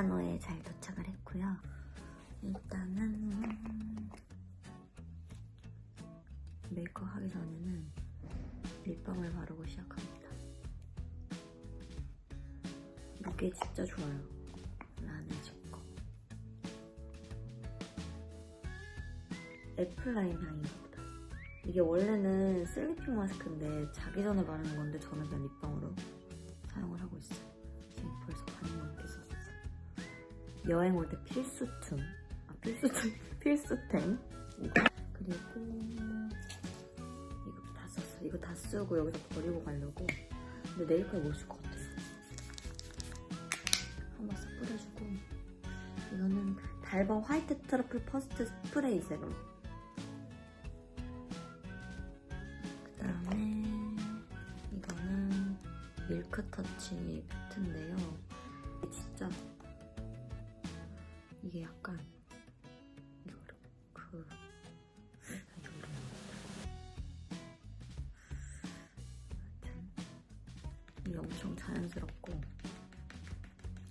밀라노에 잘 도착을 했고요. 일단은 메이크업 하기 전에는 립밤을 바르고 시작합니다. 무게 진짜 좋아요. 라네즈 거. 애플라인 향인가 보다. 이게 원래는 슬리핑 마스크인데 자기 전에 바르는 건데 저는 그냥 립밤으로 사용을 하고 있어요. 여행 올 때 필수템. 아, 필수템. 필수템. 그리고 이거 다 썼어. 이거 다 쓰고 여기서 버리고 가려고. 근데 네일카드 못쓸 것 같아요. 한번 싹 뿌려주고. 이거는 달바 화이트 트러플 퍼스트 스프레이 세럼. 그 다음에 이거는 밀크터치 팩트인데요. 진짜 이게 약간 그좀 하여튼 이게 엄청 자연스럽고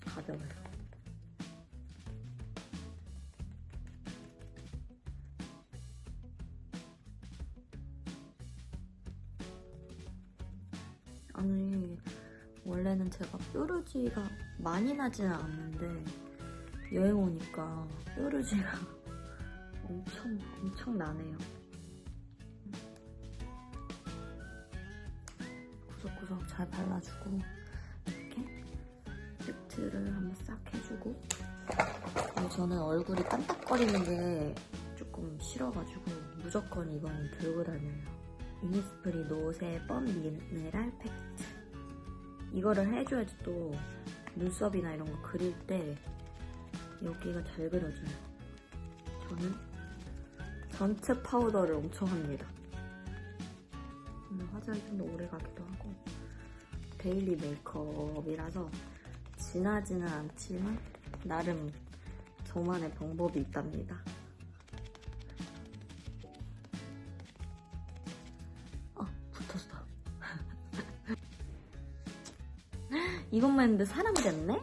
가벼워요. 아니 원래는 제가 뾰루지가 많이 나지는 않는데 여행 오니까 뾰루지가 엄청 엄청 나네요. 구석구석 잘 발라주고 이렇게 팩트를 한번 싹 해주고 저는 얼굴이 깜빡거리는 게 조금 싫어가지고 무조건 이건 들고 다녀요. 이니스프리 노세 뻔 미네랄 팩트 이거를 해줘야지 또 눈썹이나 이런 거 그릴 때 여기가 잘 그려져요. 저는 전체 파우더를 엄청 합니다. 화장이 좀 더 오래 가기도 하고 데일리 메이크업이라서 진하지는 않지만 나름 저만의 방법이 있답니다. 아 붙었어. 이것만 했는데 사람이 됐네?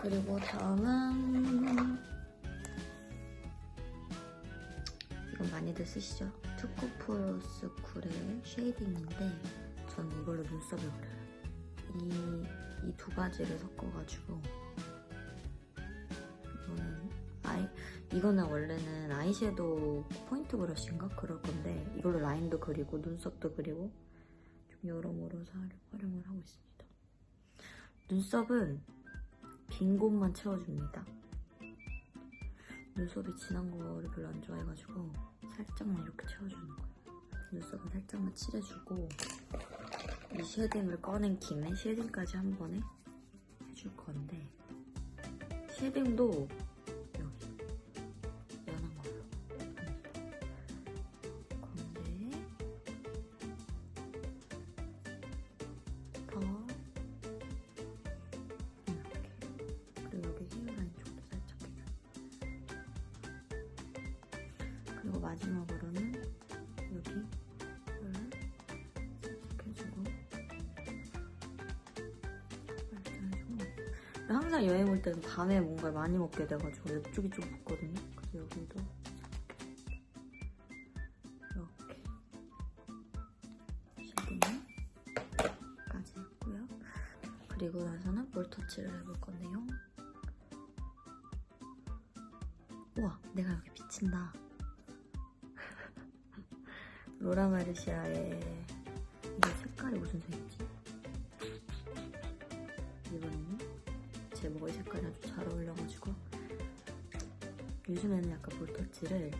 그리고 다음은 이건 많이들 쓰시죠? 투코포로스 쿨의 쉐이딩인데 저는 이걸로 눈썹을 그려요. 이이두 가지를 섞어가지고 이거는 아이 이거는 원래는 아이섀도우 포인트 브러쉬인가 그럴 건데 이걸로 라인도 그리고 눈썹도 그리고 좀 여러모로 사- 활용을 하고 있습니다. 눈썹은 빈 곳만 채워줍니다. 눈썹이 진한 거를 별로 안 좋아해가지고 살짝만 이렇게 채워주는 거예요. 눈썹은 살짝만 칠해주고 이 쉐딩을 꺼낸 김에 쉐딩까지 한 번에 해줄 건데 쉐딩도 그리고 마지막으로는 여기 를 살짝 해주고 항상 여행 올 때는 밤에 뭔가 많이 먹게 돼가지고 이쪽이 좀 붓거든요. 그래서 여기도 이렇게 쉐딩까지 했고요. 그리고 나서는 볼 터치를 해볼 건데요. 우와 내가 여기 비친다 로라 마르시아의 이게 색깔이 무슨 색이지? 이번에는 제 머리 색깔이 아주 잘 어울려가지고 요즘에는 약간 볼터치를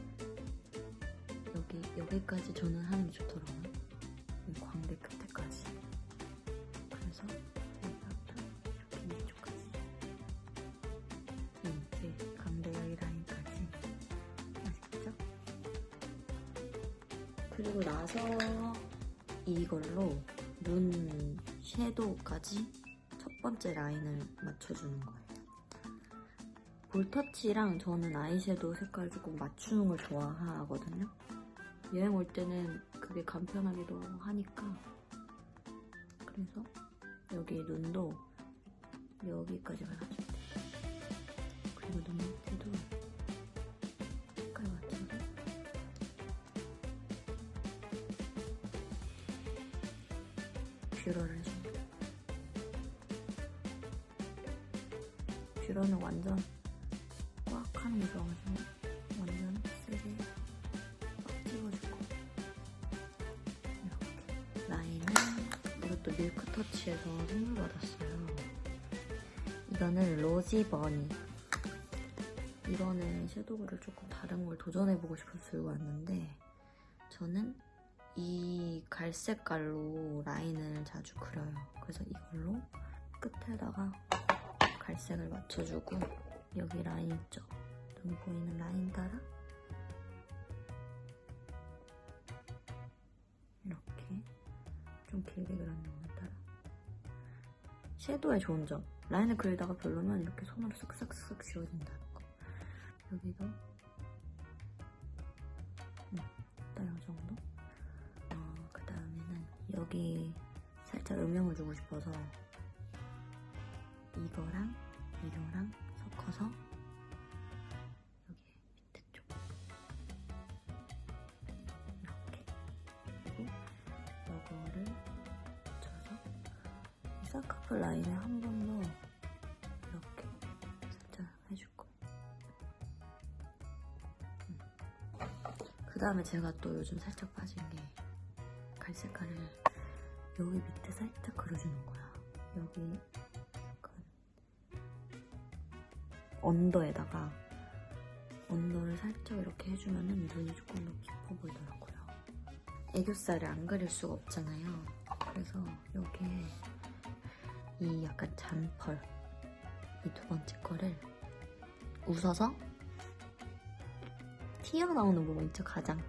여기 여기까지 저는 하는 게 좋더라고요. 이 광대 끝에까지. 그리고 나서 이걸로 눈 섀도우까지 첫 번째 라인을 맞춰주는 거예요. 볼터치랑 저는 아이섀도우 색깔 조금 맞추는 걸 좋아하거든요. 여행 올 때는 그게 간편하기도 하니까 그래서 여기 눈도 여기까지 돼. 그리고 눈 밑에도 뷰러를 해줍니다. 뷰러는 완전 꽉 하는 게 좋아가지고 완전 세게 꽉 찍어주고 이렇게 라인은 이것도 밀크터치에서 선물 받았어요. 이거는 로지버니 이번에 섀도우를 조금 다른 걸 도전해보고 싶어서 들고 왔는데 저는 이 갈색깔로 라인을 자주 그려요. 그래서 이걸로 끝에다가 갈색을 맞춰주고 여기 라인 있죠? 눈 보이는 라인 따라 이렇게 좀 길게 그렸는 거 따라 섀도우의 좋은 점 라인을 그리다가 별로면 이렇게 손으로 쓱싹쓱 지워진다는 거 여기도 음, 딱이 정도 여기 살짝 음영을 주고 싶어서 이거랑 이거랑 섞어서 여기 밑에 쪽 이렇게 그리고 이거를 붙여서 이 쌍꺼풀 라인에 한 번 더 이렇게 살짝 해줄 거예요. 그 다음에 제가 또 요즘 살짝 빠진 게 갈색깔을 여기 밑에 살짝 그려주는 거야. 여기 약간 언더에다가 언더를 살짝 이렇게 해주면 은 눈이 조금 더 깊어 보이더라고요. 애교살을 안 그릴 수가 없잖아요. 그래서 여기에 이 약간 잔펄 이 두 번째 거를 웃어서 튀어나오는 부분 있죠 가장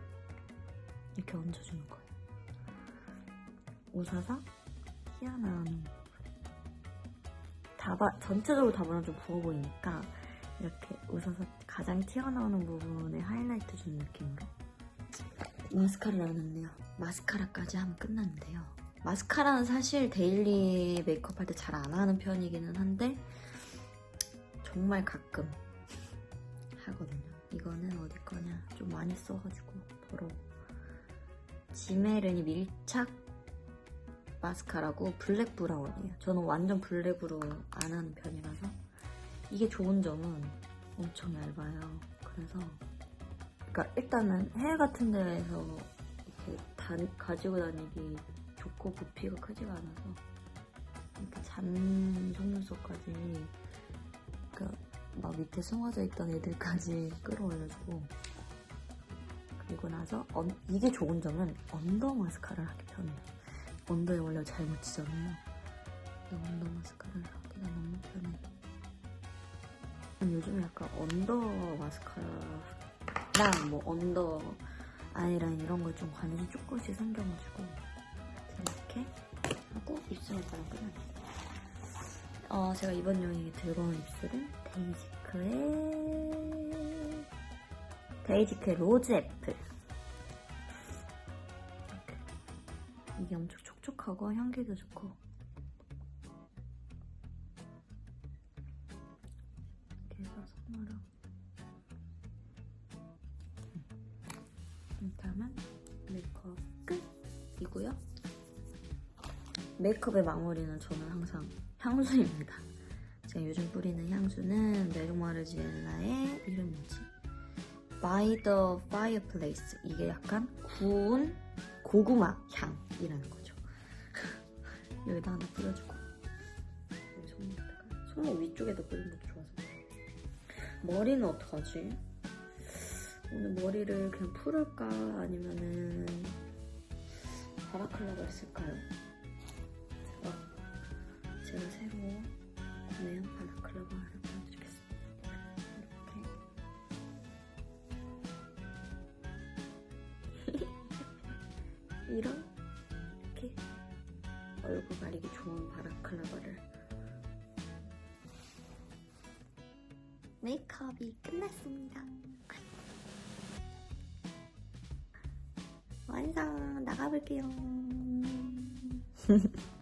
이렇게 얹어주는 거예요. 웃어서 튀어나오는 부분. 다 바, 전체적으로 다 바르면 좀 부어 보이니까 이렇게 웃어서 가장 튀어나오는 부분에 하이라이트 주는 느낌으로 마스카라를 안 했네요. 마스카라까지 하면 끝났는데요. 마스카라는 사실 데일리 메이크업 할 때 잘 안 하는 편이기는 한데 정말 가끔 하거든요. 이거는 어디 거냐 좀 많이 써가지고 더러워. 지메르니 밀착 마스카라고 블랙 브라운이에요. 저는 완전 블랙으로 안 하는 편이라서 이게 좋은 점은 엄청 얇아요. 그래서 그러니까 일단은 해외 같은 데에서 이렇게 다, 가지고 다니기 좋고 부피가 크지가 않아서 이렇게 잔 속눈썹까지 그러니까 막 밑에 숨어져 있던 애들까지 끌어올려주고 그리고 나서 언- 이게 좋은 점은 언더 마스카라를 하기 편해요. 언더에 원래 잘 묻히잖아요. 언더 마스카라를 하기가 너무 편해. 요즘 약간 언더 마스카라랑 뭐 언더 아이라인 이런 걸좀 관심이 조금씩 생겨가지고 이렇게 하고 입술을 끝나요. 어, 제가 이번 여행에 들고 온 입술은 데이지크의 데이지크의 로즈 애플. 이게 엄청 촉촉하고 향기도 좋고. 이렇게 해서 손으로. 일단은 메이크업 끝이고요. 메이크업의 마무리는 저는 항상 향수입니다. 제가 요즘 뿌리는 향수는 메르마르지엘라의 이름이 뭐지? By the Fireplace. 이게 약간 구운 고구마 향이라는 거죠 여기다 하나 뿌려주고 여기 손목에다가 손목 위쪽에다 뿌리는 것도 좋아서 머리는 어떡하지? 오늘 머리를 그냥 풀을까 아니면은 바라클라가 있을까요? 제가 제가 새로 구매한 바라클라바 하나 보여드리겠습니다. 이렇게 이렇 메이크업이 끝났습니다. 완성 나가볼게요.